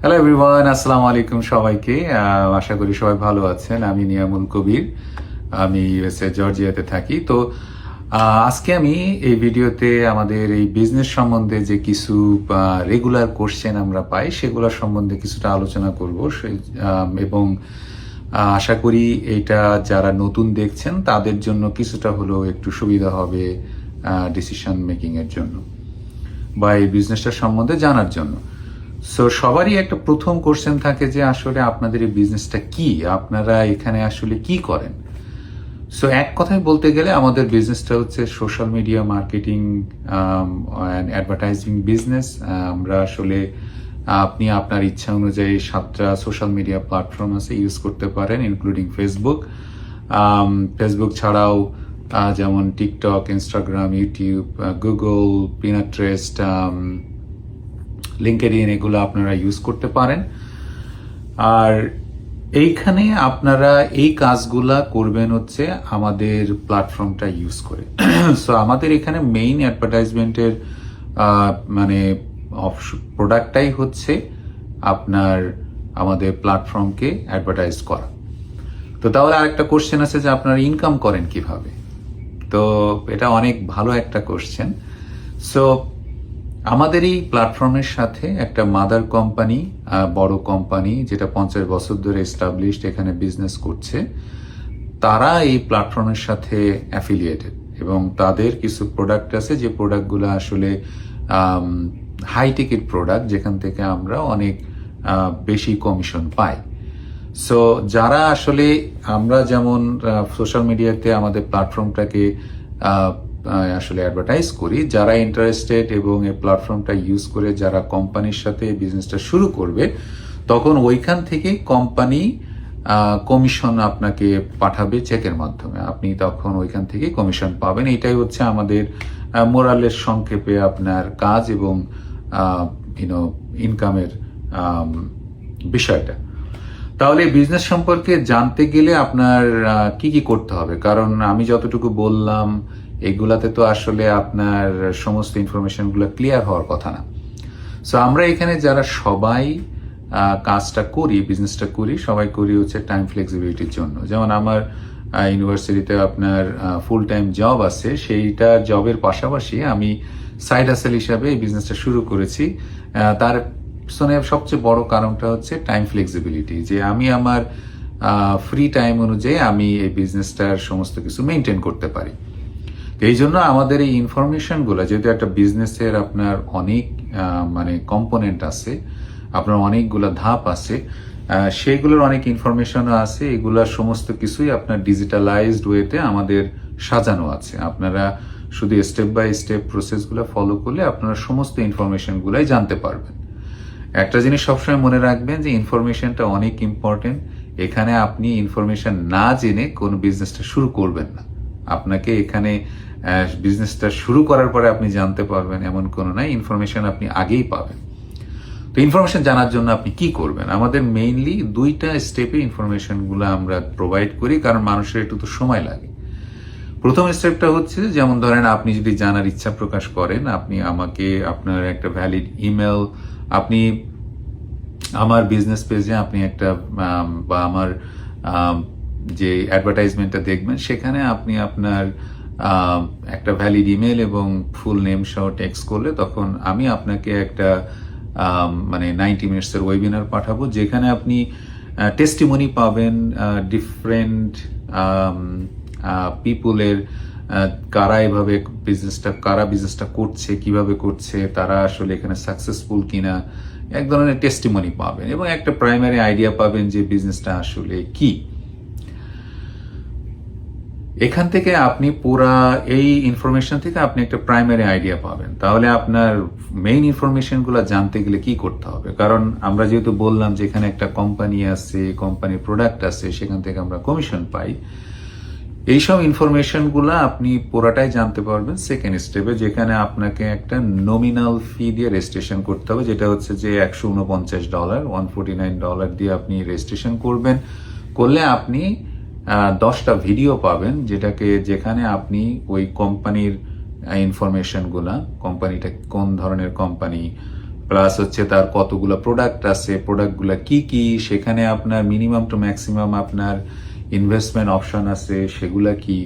Hello everyone আসসালামু আলাইকুম সবাইকে। আশা করি সবাই ভালো আছেন। আমি নিয়ামুল কবির। আমি ইউএসএ জর্জিয়াতে থাকি। তো আজকে আমি এই ভিডিওতে আমাদের এই বিজনেস সম্বন্ধে যে কিছু রেগুলার কোশ্চেন আমরা পাই সেগুলোর সম্বন্ধে কিছুটা আলোচনা করব। এবং আশা করি এটা যারা নতুন দেখছেন, তাদের জন্য কিছুটা হলেও একটু সুবিধা হবে ডিসিশন মেকিং এর জন্য, বা এই বিজনেসটার সম্বন্ধে জানার জন্য। সো সবারই একটা প্রথম কোশ্চেন থাকে যে আসলে আপনাদের এই বিজনেসটা কি? আপনারা এখানে আসলে কি করেন? সো এক কথায় বলতে গেলে আমাদের বিজনেসটা হচ্ছে social media marketing and advertising business আমরা আসলে, আপনি আপনার ইচ্ছা অনুযায়ী সাতটা সোশ্যাল মিডিয়া প্ল্যাটফর্ম আছে ইউজ করতে পারেন ইনক্লুডিং ফেসবুক ফেসবুক ছাড়াও যেমন TikTok Instagram YouTube Google Pinterest LinkedIn এগুলো আপনারা ইউজ করতে পারেন। আর এইখানে আপনারা এই কাজগুলা করবেন হচ্ছে আমাদের প্ল্যাটফর্মটা ইউজ করে। সো আমাদের এখানে মেইন অ্যাডভার্টাইজমেন্টের মানে প্রোডাক্টটাই হচ্ছে আপনার আমাদের প্ল্যাটফর্মকে অ্যাডভার্টাইজ করা। তো তাহলে আরেকটা কোশ্চেন আছে যে আপনারা ইনকাম করেন কীভাবে? তো এটা অনেক ভালো একটা কোশ্চেন সো আমাদের এই প্ল্যাটফর্মের সাথে একটা মাদার কোম্পানি বড় কোম্পানি যেটা পঞ্চাশ বছর ধরে এস্টাবলিশড এখানে বিজনেস করছে। তারা এই প্ল্যাটফর্মের সাথে অ্যাফিলিয়েটেড এবং তাদের কিছু প্রোডাক্ট আছে যে প্রোডাক্টগুলো আসলে হাই টিকিট প্রোডাক্ট যেখান থেকে আমরা অনেক বেশি কমিশন পাই। সো যারা আসলে আমরা যেমন সোশ্যাল মিডিয়াতে আমাদের প্ল্যাটফর্মটাকে আসলে অ্যাডভার্টাইজ করি। যারা ইন্টারেস্টেড এবং এই প্ল্যাটফর্মটা ইউজ করে যারা কোম্পানির সাথে বিজনেসটা শুরু করবে, তখন ওইখান থেকে কোম্পানি কমিশন আপনাকে পাঠাবে চেকের মাধ্যমে। আপনি তখন ওইখান থেকে কমিশন পাবেন। এটাই হচ্ছে আমাদের মোরালের সংক্ষেপে আপনার কাজ এবং ইউনো ইনকামের বিষয়টা। তাহলে বিজনেস সম্পর্কে জানতে গেলে আপনার কি কি করতে হবে? কারণ আমি যতটুকু বললাম এগুলাতে তো আসলে আপনার সমস্ত ইনফরমেশনগুলো ক্লিয়ার হওয়ার কথা না। সো আমরা এখানে যারা সবাই কাজটা করি বিজনেসটা করি, সবাই করি হচ্ছে টাইম ফ্লেক্সিবিলিটির জন্য। যেমন আমার ইউনিভার্সিটিতে আপনার ফুল টাইম জব আছে, সেইটা জবের পাশাপাশি আমি সাইড হাসেল হিসাবে এই বিজনেসটা শুরু করেছি। তার পিছনে সবচেয়ে বড় কারণটা হচ্ছে টাইম ফ্লেক্সিবিলিটি যে আমি আমার ফ্রি টাইম অনুযায়ী আমি এই বিজনেসটার সমস্ত কিছু মেনটেন করতে পারি। এই জন্য আমাদের এই ইনফরমেশনগুলো যেহেতু একটা বিজনেসের আপনার অনেক মানে কম্পোনেন্ট আছে আপনার অনেকগুলো ধাপ আছে আহ, সেগুলোর অনেক ইনফরমেশনও আছে এগুলা সমস্ত কিছুই আপনার ডিজিটালাইজড ওয়েতে আমাদের সাজানো আছে। আপনারা শুধু স্টেপ বাই স্টেপ প্রসেসগুলো ফলো করলে আপনারা সমস্ত ইনফরমেশনগুলাই জানতে পারবেন। একটা জিনিস সবসময় মনে রাখবেন যে ইনফরমেশনটা অনেক ইম্পর্টেন্ট এখানে আপনি ইনফরমেশন না জেনে কোন বিজনেসটা শুরু করবেন না। আপনাকে এখানে বিজনেসটা শুরু করার পরে আপনি জানতে পারবেন এমন কোনো নাই ইনফরমেশন আপনি আগেই পাবেন। তো ইনফরমেশন জানার জন্য আপনি কি করবেন? আমাদের মেইনলি দুইটা স্টেপে ইনফরমেশনগুলো আমরা প্রোভাইড করি কারণ মানুষের একটু তো সময় লাগে। প্রথম স্টেপটা হচ্ছে যেমন ধরেন আপনি যদি জানার ইচ্ছা প্রকাশ করেন আপনি আমাকে আপনার একটা ভ্যালিড ইমেল আপনি আমার বিজনেস পেজে আপনি একটা বা আমার আম, যে অ্যাডভার্টাইজমেন্টটা দেখবেন, সেখানে আপনি আপনার একটা ভ্যালিড ইমেল এবং ফুল নেম সহ টেক্সট করলে তখন আমি আপনাকে একটা মানে নাইনটি মিনিটসের ওয়েবিনার পাঠাবো, যেখানে আপনি টেস্টিমনি পাবেন ডিফারেন্ট পিপুলের কারা এভাবে বিজনেসটা কারা বিজনেসটা করছে, কীভাবে করছে, তারা আসলে এখানে সাকসেসফুল কিনা, এক ধরনের টেস্টিমনি পাবেন এবং একটা প্রাইমারি আইডিয়া পাবেন যে বিজনেসটা আসলে কি। এখান থেকে আপনি পুরা এই ইনফরমেশন থেকে আপনি একটা প্রাইমারি আইডিয়া পাবেন। তাহলে আপনার মেইন ইনফরমেশনগুলো জানতে গেলে কি করতে হবে? কারণ আমরা যেহেতু বললাম যে এখানে একটা কোম্পানি আছে কোম্পানির প্রোডাক্ট আছে, সেখান থেকে আমরা কমিশন পাই। এইসব ইনফরমেশনগুলো আপনি পুরাটাই জানতে পারবেন সেকেন্ড স্টেপে যেখানে আপনাকে একটা নমিনাল ফি দিয়ে রেজিস্ট্রেশন করতে হবে, যেটা হচ্ছে যে একশো উনপঞ্চাশ dollar one forty nine dollar দিয়ে আপনি রেজিস্ট্রেশন করবেন। করলে আপনি দশটা ভিডিও পাবেন যেটাকে যেখানে আপনি ওই কোম্পানির ইনফরমেশনগুলা কোম্পানিটা কোন ধরনের কোম্পানি প্লাস হচ্ছে তার কতগুলো প্রোডাক্ট আছে প্রোডাক্টগুলো কি কি, সেখানে আপনার মিনিমাম টু ম্যাক্সিমাম আপনার ইনভেস্টমেন্ট অপশন আছে, সেগুলা কি?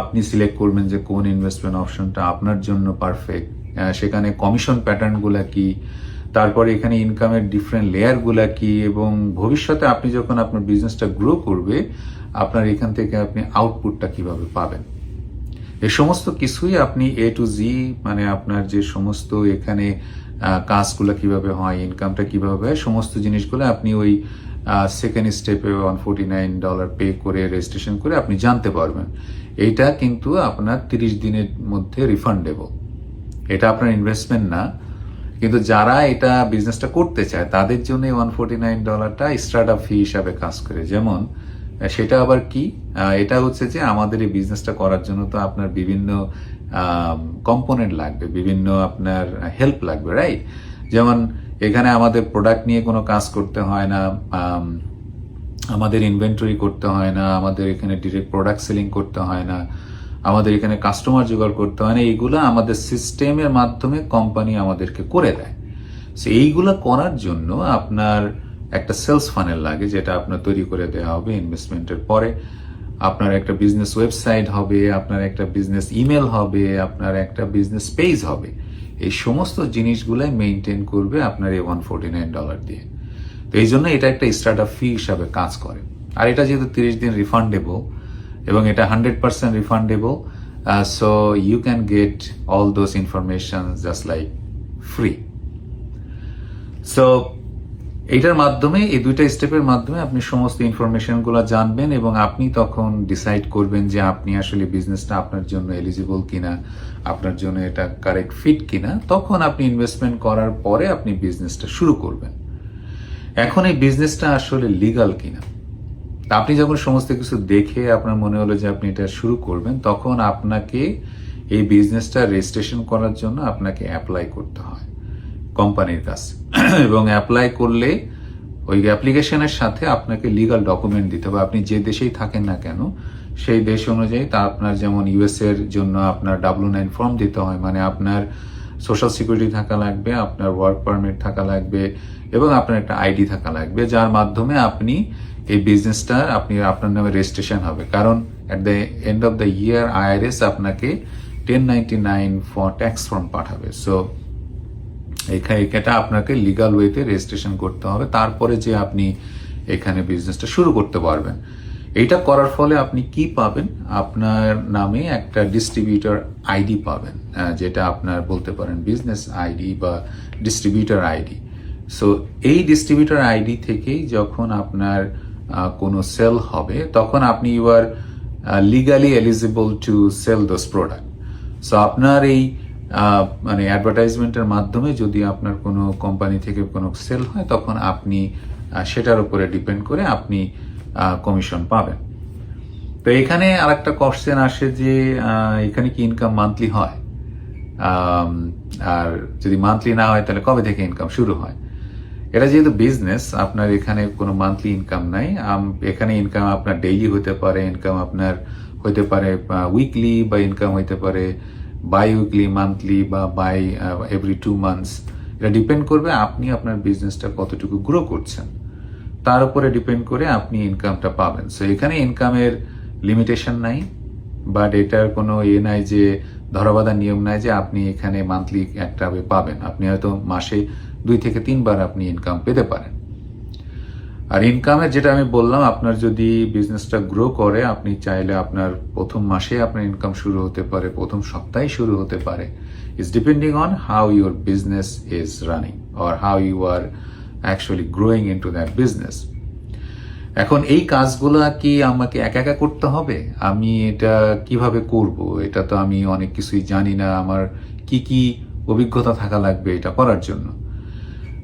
আপনি সিলেক্ট করবেন যে কোন ইনভেস্টমেন্ট অপশনটা আপনার জন্য পারফেক্ট সেখানে কমিশন প্যাটার্নগুলা কি তারপরে এখানে ইনকামের ডিফারেন্ট লেয়ারগুলা কি এবং ভবিষ্যতে আপনি যখন আপনার বিজনেসটা গ্রো করবে, আপনার এখান থেকে আপনি আউটপুটটা কীভাবে পাবেন? এ সমস্ত কিছুই আপনি এ টু জি মানে আপনার যে সমস্ত এখানে কাজগুলো কীভাবে হয় ইনকামটা কীভাবে হয়, সমস্ত জিনিসগুলো আপনি ওই সেকেন্ড স্টেপে one forty nine dollar pay করে রেজিস্ট্রেশন করে আপনি জানতে পারবেন। এইটা কিন্তু আপনার তিরিশ দিনের মধ্যে রিফান্ডেবল এটা আপনার ইনভেস্টমেন্ট না। কিন্তু যারা এটা বিজনেসটা করতে চায়, তাদের জন্য ওয়ান ফোর্টি নাইন ডলারটা স্টার্ট আপ ফি হিসাবে কাজ করে। যেমন সেটা আবার কি? এটা হচ্ছে যে আমাদের এই বিজনেসটা করার জন্য তো আপনার বিভিন্ন কম্পোনেন্ট লাগবে, বিভিন্ন আপনার হেল্প লাগবে রাইট যেমন, এখানে আমাদের প্রোডাক্ট নিয়ে কোনো কাজ করতে হয় না আমাদের ইনভেন্টরি করতে হয় না, আমাদের এখানে ডিরেক্ট প্রোডাক্ট সেলিং করতে হয় না। আমাদের এখানে কাস্টমার জোগাড় করতে হয় না, এইগুলো আমাদের সিস্টেমের মাধ্যমে কোম্পানি আমাদেরকে করে দেয়। So, এইগুলো করার জন্য আপনার একটা সেলস ফানেল লাগে, যেটা আপনার তৈরি করে দেওয়া হবে ইনভেস্টমেন্টের পরে। আপনার একটা বিজনেস ওয়েবসাইট হবে, আপনার একটা বিজনেস ইমেল হবে, আপনার একটা বিজনেস পেজ হবে। এই সমস্ত জিনিসগুলাই মেনটেন করবে আপনার এই ওয়ান ফোর্টি নাইন ডলার দিয়ে। তো এই জন্য এটা একটা স্টার্ট আপ ফি হিসাবে কাজ করে। আর এটা যেহেতু তিরিশ দিন রিফান্ডেবল এবং এটা hundred percent refundable so you can get all those information just like free so এইটার মাধ্যমে, এই দুইটা স্টেপের মাধ্যমে আপনি সমস্ত ইনফরমেশনগুলো জানবেন এবং আপনি তখন ডিসাইড করবেন যে আপনি আসলে বিজনেসটা আপনার জন্য এলিজিবল কিনা, আপনার জন্য এটা কারেক্ট ফিট কিনা। তখন আপনি ইনভেস্টমেন্ট করার পরে আপনি বিজনেসটা শুরু করবেন। এখন এই বিজনেসটা আসলে লিগাল কিনা? তা আপনি যখন সমস্ত কিছু দেখে আপনার মনে হলো যে আপনি এটা শুরু করবেন, তখন আপনাকে এই বিজনেসটা রেজিস্ট্রেশন করার জন্য আপনাকে অ্যাপ্লাই করতে হয় কোম্পানির কাছে। এবং অ্যাপ্লাই করলে ওই অ্যাপ্লিকেশনের সাথে আপনাকে লিগাল ডকুমেন্ট দিতে হবে। আপনি যে দেশেই থাকেন না কেন, সেই দেশ অনুযায়ী তা আপনার যেমন ইউএস এর জন্য আপনার ডাব্লু নাইন ফর্ম দিতে হয় মানে আপনার সোশ্যাল সিকিউরিটি থাকা লাগবে, আপনার ওয়ার্ক পারমিট থাকা লাগবে, এবং আপনার একটা আইডি থাকা লাগবে, যার মাধ্যমে আপনি এই বিজনেসটা আপনি, আপনার নামে রেজিস্ট্রেশন হবে। কারণ at the end of the year IRS আপনাকে ten ninety nine tax form পাঠাবে। সো এখানে এটা আপনাকে লিগাল ওয়েতে রেজিস্ট্রেশন করতে হবে। তারপরে যে আপনি এখানে বিজনেসটা শুরু করতে পারবেন। এটা করার ফলে আপনি কি পাবেন? আপনার নামে একটা ডিস্ট্রিবিউটর আইডি পাবেন যেটা আপনার বলতে পারেন বিজনেস আইডি বা ডিস্ট্রিবিউটর আইডি সো এই ডিস্ট্রিবিউটর আইডি থেকেই যখন আপনার কোনো সেল হবে, তখন আপনি you are legally eligible to sell those product so আপনার এই মানে অ্যাডভার্টাইজমেন্টের মাধ্যমে যদি আপনার কোনো কোম্পানি থেকে কোনো সেল হয়, তখন আপনি সেটার উপরে ডিপেন্ড করে আপনি কমিশন পাবেন। তো এখানে আরেকটা কোশ্চেন আসে যে এখানে কি ইনকাম মান্থলি হয়? আর যদি মান্থলি না হয়, তাহলে কবে থেকে ইনকাম শুরু হয়? এটা যেহেতু বিজনেস আপনার এখানে কোনো মান্থলি ইনকাম নাই এখানে ইনকাম আপনার ডেইলি হতে পারে ইনকাম আপনার হইতে পারে উইকলি বা ইনকাম হতে পারে বাই উইকলি মান্থলি বা বাই এভরি টু মান্থস এটা ডিপেন্ড করবে আপনি আপনার বিজনেসটা কতটুকু গ্রো করছেন। তার উপরে ডিপেন্ড করে আপনি ইনকামটা পাবেন। সো এখানে ইনকামের লিমিটেশন নাই বাট এটার কোনো ইয়ে নাই যে ধরাবাধা নিয়ম নাই যে, আপনি এখানে মান্থলি একটা পাবেন। আপনি হয়তো মাসে দুই থেকে তিনবার আপনি ইনকাম পেতে পারেন। আর ইনকামের যেটা আমি বললাম, আপনার যদি বিজনেসটা গ্রো করে, আপনি চাইলে আপনার প্রথম মাসে আপনার ইনকাম শুরু হতে পারে, প্রথম সপ্তাহে শুরু হতে পারে। It's depending on how your business is running or how you are actually growing into that business এখন এই কাজগুলো কি আমাকে একা একা করতে হবে? আমি এটা কীভাবে করব? এটা তো আমি অনেক কিছুই জানি না। আমার কি কি অভিজ্ঞতা থাকা লাগবে এটা করার জন্য?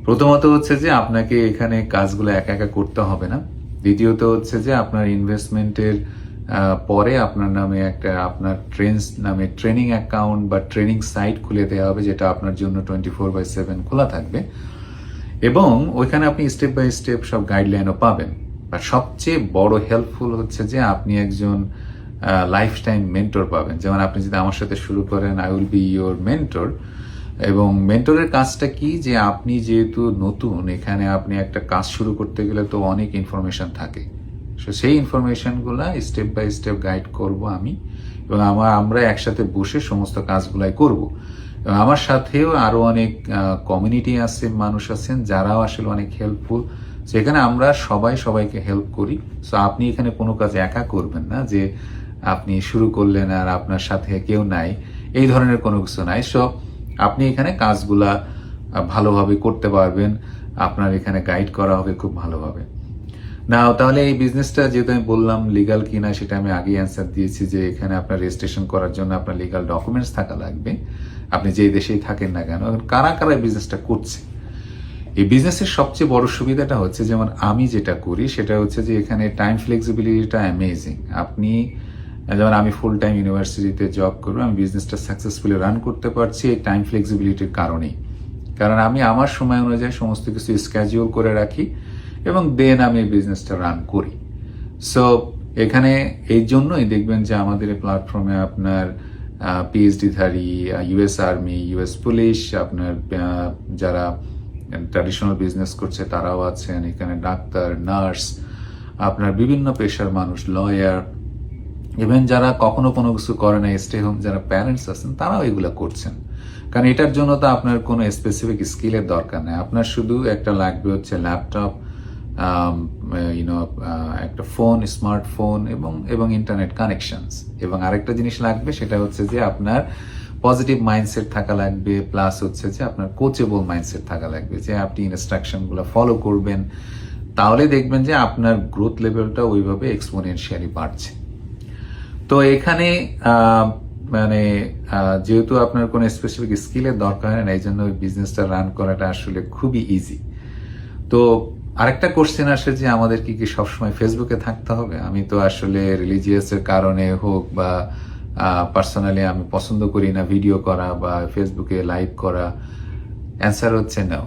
প্রথমত হচ্ছে যে আপনাকে এখানে কাজগুলো একা একা করতে হবে না। দ্বিতীয়ত হচ্ছে যে আপনার ইনভেস্টমেন্টের পরে আপনার নামে একটা, আপনার ট্রেন্স নামে ট্রেনিং অ্যাকাউন্ট বা ট্রেনিং সাইট খুলে দেওয়া হবে, যেটা আপনার জন্য টোয়েন্টি ফোর বাই সেভেন খোলা থাকবে। এবং ওইখানে আপনি স্টেপ বাই স্টেপ সব গাইডলাইনও পাবেন। আর সবচেয়ে বড় হেল্পফুল হচ্ছে যে আপনি একজন লাইফ টাইম মেন্টর পাবেন। যেমন আপনি যদি আমার সাথে শুরু করেন I will be your mentor এবং মেন্টরের কাজটা কি? যে আপনি যেহেতু নতুন, এখানে আপনি একটা কাজ শুরু করতে গেলে তো অনেক ইনফরমেশন থাকে। সো সেই ইনফরমেশনগুলো স্টেপ বাই স্টেপ গাইড করব আমি এবং আমার আমরা একসাথে বসে সমস্ত কাজগুলাই করব। এবং আমার সাথেও আরও অনেক কমিউনিটি আছে, মানুষ আছেন, যারাও আসলে অনেক হেল্পফুল সেখানে আমরা সবাই সবাইকে হেল্প করি। সো আপনি এখানে কোনো কাজ একা করবেন না যে আপনি শুরু করলেন আর আপনার সাথে কেউ নাই। এই ধরনের কোনো কিছু নাই। সো আপনি এখানে কাজগুলা ভালোভাবে করতে পারবেন। আপনার এখানে গাইড করা হবে খুব ভালোভাবে। না তাহলে এই বিজনেসটা যেহেতু আমি বললাম লিগাল কিনা, সেটা আমি আগে অ্যান্সার দিয়েছি যে এখানে আপনার রেজিস্ট্রেশন করার জন্য আপনার লিগাল ডকুমেন্টস থাকা লাগবে। আপনি যেই দেশেই থাকেন না কেন কারা কারা বিজনেসটা করছে? এই বিজনেসের সবচেয়ে বড় সুবিধাটা হচ্ছে, যেমন আমি যেটা করি, সেটা হচ্ছে যে এখানে টাইম ফ্লেক্সিবিলিটিটা অ্যামেজিং আপনি যেমন আমি ফুল টাইম ইউনিভার্সিটিতে জব করব, আমি বিজনেসটা সাকসেসফুলি রান করতে পারছি এই টাইম ফ্লেক্সিবিলিটির কারণেই। কারণ আমি আমার সময় অনুযায়ী সমস্ত কিছু স্ক্যাজুয়াল করে রাখি এবং দেন আমি এই বিজনেসটা রান করি। সো এখানে এই জন্যই দেখবেন যে আমাদের এই প্ল্যাটফর্মে আপনার পিএইচডি ধারী ইউএস আর্মি ইউএস পুলিশ আপনার যারা ট্র্যাডিশনাল বিজনেস করছে তারাও আছেন, এখানে ডাক্তার নার্স আপনার বিভিন্ন পেশার মানুষ লয়ার ইভেন যারা কখনো কোনো কিছু করে না স্টে হোম যারা প্যারেন্টস আছেন, তারাও এগুলো করছেন। কারণ এটার জন্য তো আপনার কোনো স্পেসিফিক স্কিলের দরকার নেই। আপনার শুধু একটা লাগবে হচ্ছে ল্যাপটপ ইউনো একটা ফোন স্মার্টফোন এবং এবং ইন্টারনেট কানেকশনস এবং আরেকটা জিনিস লাগবে, সেটা হচ্ছে যে আপনার পজিটিভ মাইন্ডসেট থাকা লাগবে প্লাস হচ্ছে যে আপনার কোচেবল মাইন্ডসেট থাকা লাগবে, যে আপনি ইনস্ট্রাকশনগুলো ফলো করবেন। তাহলে দেখবেন যে আপনার গ্রোথ লেভেলটা ওইভাবে এক্সপোনেনশিয়ালি বাড়ছে। তো এখানে মানে যেহেতু আপনার কোনো স্পেসিফিক স্কিলের দরকার হয় না, এই জন্য ওই বিজনেসটা রান করাটা আসলে খুবই ইজি তো আরেকটা কোশ্চেন আসে যে আমাদের কি কি সবসময় ফেসবুকে থাকতে হবে? আমি তো আসলে রিলিজিয়াসের কারণে হোক বা পার্সোনালি আমি পছন্দ করি না ভিডিও করা বা ফেসবুকে লাইভ করা। অ্যান্সার হচ্ছে নাও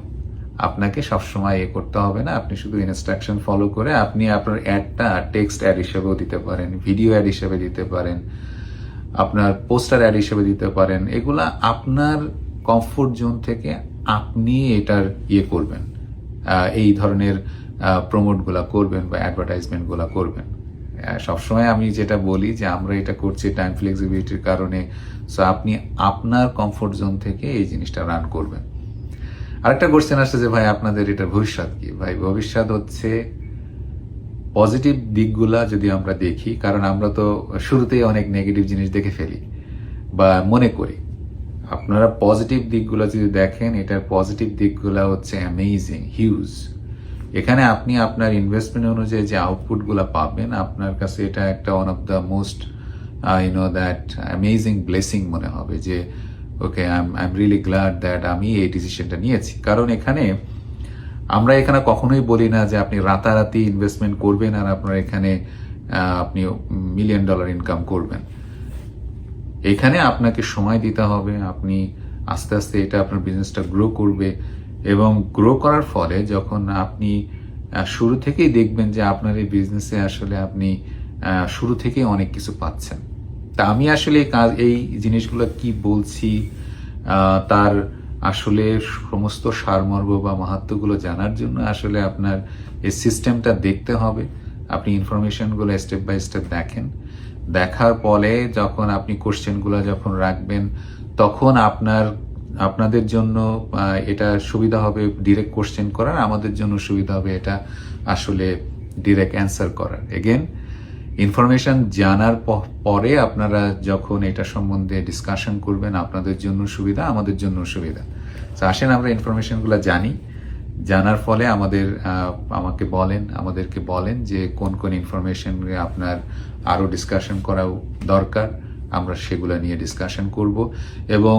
আপনাকে সবসময় এ করতে হবে না। আপনি শুধু ইনস্ট্রাকশন ফলো করে আপনি আপনার অ্যাডটা টেক্সট অ্যাড হিসেবেও দিতে পারেন ভিডিও অ্যাড হিসেবে দিতে পারেন, আপনার পোস্টার অ্যাড হিসেবে দিতে পারেন। এগুলা আপনার কমফোর্ট জোন থেকে আপনি এটার ইয়ে করবেন। এই ধরনের প্রমোটগুলা করবেন বা অ্যাডভার্টাইজমেন্টগুলা করবেন। সবসময় আমি যেটা বলি যে আমরা এটা করছি টাইম ফ্লেক্সিবিলিটির কারণে। সো আপনি আপনার কমফোর্ট জোন থেকে এই জিনিসটা রান করবেন। আরেকটা কোশ্চেন আসছে যে, ভাই, আপনাদের এটা ভবিষ্যৎ কি? ভাই, ভবিষ্যৎ হচ্ছে পজিটিভ দিকগুলা যদি আমরা দেখি, কারণ আমরা তো শুরুতেই অনেক নেগেটিভ জিনিস দেখে ফেলি বা মনে করি। আপনারা পজিটিভ দিকগুলো যদি দেখেন, এটার পজিটিভ দিকগুলো হচ্ছে অ্যামেজিং হিউজ এখানে আপনি আপনার ইনভেস্টমেন্ট অনুযায়ী যে আউটপুটগুলো পাবেন, আপনার কাছে এটা একটা one of the most you know that amazing blessing মনে হবে যে okay I am really glad that আমি এই ডিসিশনটা নিয়েছি। কারণ এখানে আমরা এখানে কখনোই বলি না যে আপনি রাতারাতি ইনভেস্টমেন্ট করবেন আর আপনার এখানে আপনি মিলিয়ন ডলার ইনকাম করবেন। এখানে আপনাকে সময় দিতে হবে, আপনি আস্তে আস্তে এটা আপনার বিজনেসটা গ্রো করবে এবং গ্রো করার ফলে যখন আপনি শুরু থেকেই দেখবেন যে আপনার এই বিজনেসে আসলে আপনি শুরু থেকেই অনেক কিছু পাচ্ছেন। তা আমি আসলে এই কাজ এই জিনিসগুলো কি বলছি তার আসলে সমস্ত সারমর্ম বা মাহাত্মগুলো জানার জন্য আসলে আপনার এই সিস্টেমটা দেখতে হবে। আপনি ইনফরমেশনগুলো স্টেপ বাই স্টেপ দেখেন। দেখার পরে যখন আপনি কোশ্চেনগুলো যখন রাখবেন, তখন আপনার, আপনাদের জন্য এটা সুবিধা হবে ডিরেক্ট কোশ্চেন করার, আমাদের জন্য সুবিধা হবে এটা আসলে ডিরেক্ট অ্যান্সার করার। এগেন ইনফরমেশন জানার পরে আপনারা যখন এটা সম্বন্ধে ডিসকাশন করবেন, আপনাদের জন্য সুবিধা, আমাদের জন্য সুবিধা। তো আসেন আমরা ইনফরমেশনগুলো জানি। জানার ফলে আমাদের আমাকে বলেন, আমাদেরকে বলেন যে কোন কোন ইনফরমেশন আপনার আরও ডিসকাশন করা দরকার। আমরা সেগুলো নিয়ে ডিসকাশন করব এবং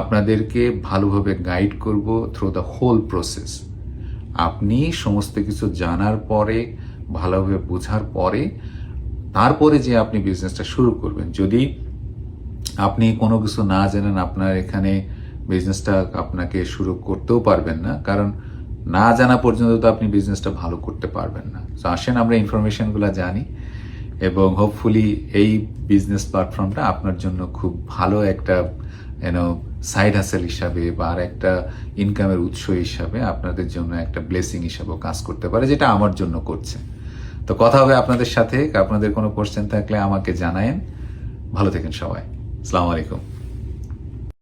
আপনাদেরকে ভালোভাবে গাইড করব থ্রু দ্য হোল প্রসেস আপনি সমস্ত কিছু জানার পরে, ভালোভাবে বোঝার পরে তারপরে যে আপনি বিজনেসটা শুরু করবেন, যদি আপনি কোনো কিছু না জানেন, আপনার এখানে বিজনেসটা আপনাকে শুরু করতেও পারবেন না, কারণ না জানা পর্যন্ত তো আপনি বিজনেসটা ভালো করতে পারবেন না। তো আসেন আমরা ইনফরমেশনগুলো জানি, এবং হোপফুলি এই বিজনেস প্ল্যাটফর্মটা আপনার জন্য খুব ভালো একটা ইউনো সাইড হাসেল হিসাবে বা আর একটা ইনকামের উৎস হিসাবে আপনাদের জন্য একটা ব্লেসিং হিসাবেও কাজ করতে পারে, যেটা আমার জন্য করছে। তো কথা হবে আপনাদের সাথে। আপনাদের কোনো কোশ্চেন থাকলে আমাকে জানায়েন। ভালো থাকেন সবাই। আসসালামু আলাইকুম।